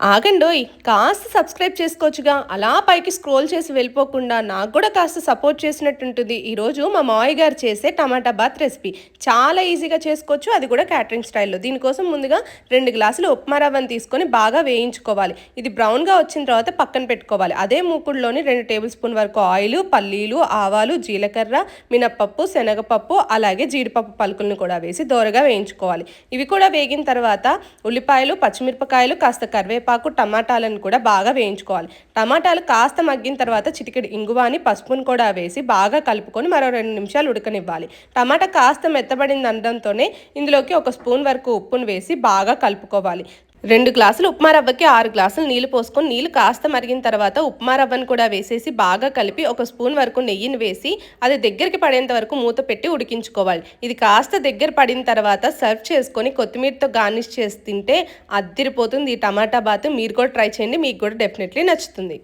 ఆగండోయ్ కాస్త సబ్స్క్రైబ్ చేసుకోవచ్చుగా. అలా పైకి స్క్రోల్ చేసి వెళ్ళిపోకుండా నాకు కూడా కాస్త సపోర్ట్ చేసినట్టు ఉంటుంది ఈరోజు మా మావయ్య గారు చేసే టమాటా బాత్ రెసిపీ. చాలా ఈజీగా చేసుకోవచ్చు. అది కూడా క్యాటరింగ్ స్టైల్లో. దీనికోసం ముందుగా రెండు గ్లాసులు ఉప్మా రవ్వను తీసుకొని బాగా వేయించుకోవాలి. ఇది బ్రౌన్గా వచ్చిన తర్వాత పక్కన పెట్టుకోవాలి. అదే మూకుడులోని రెండు టేబుల్ స్పూన్ వరకు ఆయిల్ పల్లీలు ఆవాలు జీలకర్ర మినప్పప్పు శనగపప్పు అలాగే జీడిపప్పు పలుకులను కూడా వేసి దోరగా వేయించుకోవాలి. ఇవి కూడా వేగిన తర్వాత ఉల్లిపాయలు పచ్చిమిరపకాయలు కాస్త కరివేపాకు టమాటాలను కూడా బాగా వేయించుకోవాలి. టమాటాలు కాస్త మగ్గిన తర్వాత చిటికెడు ఇంగువాని పసుపును కూడా వేసి బాగా కలుపుకొని మరో రెండు నిమిషాలు ఉడకనివ్వాలి. టమాటా కాస్త మెత్తబడింది అనడంతోనే ఇందులోకి ఒక స్పూన్ వరకు ఉప్పును వేసి బాగా కలుపుకోవాలి. రెండు గ్లాసులు ఉప్మా రవ్వకి ఆరు గ్లాసులు నీళ్ళు పోసుకొని నీళ్ళు కాస్త మరిగిన తర్వాత ఉప్మా రవ్వను కూడా వేసేసి బాగా కలిపి ఒక స్పూన్ వరకు నెయ్యిని వేసి అది దగ్గరికి పడేంత వరకు మూత పెట్టి ఉడికించుకోవాలి. ఇది కాస్త దగ్గర పడిన తర్వాత సర్వ్ చేసుకొని కొత్తిమీరతో గార్నిష్ చేసి తింటే అద్దిరిపోతుంది ఈ టమాటా బాత్. మీరు కూడా ట్రై చేయండి మీకు కూడా డెఫినెట్లీ నచ్చుతుంది.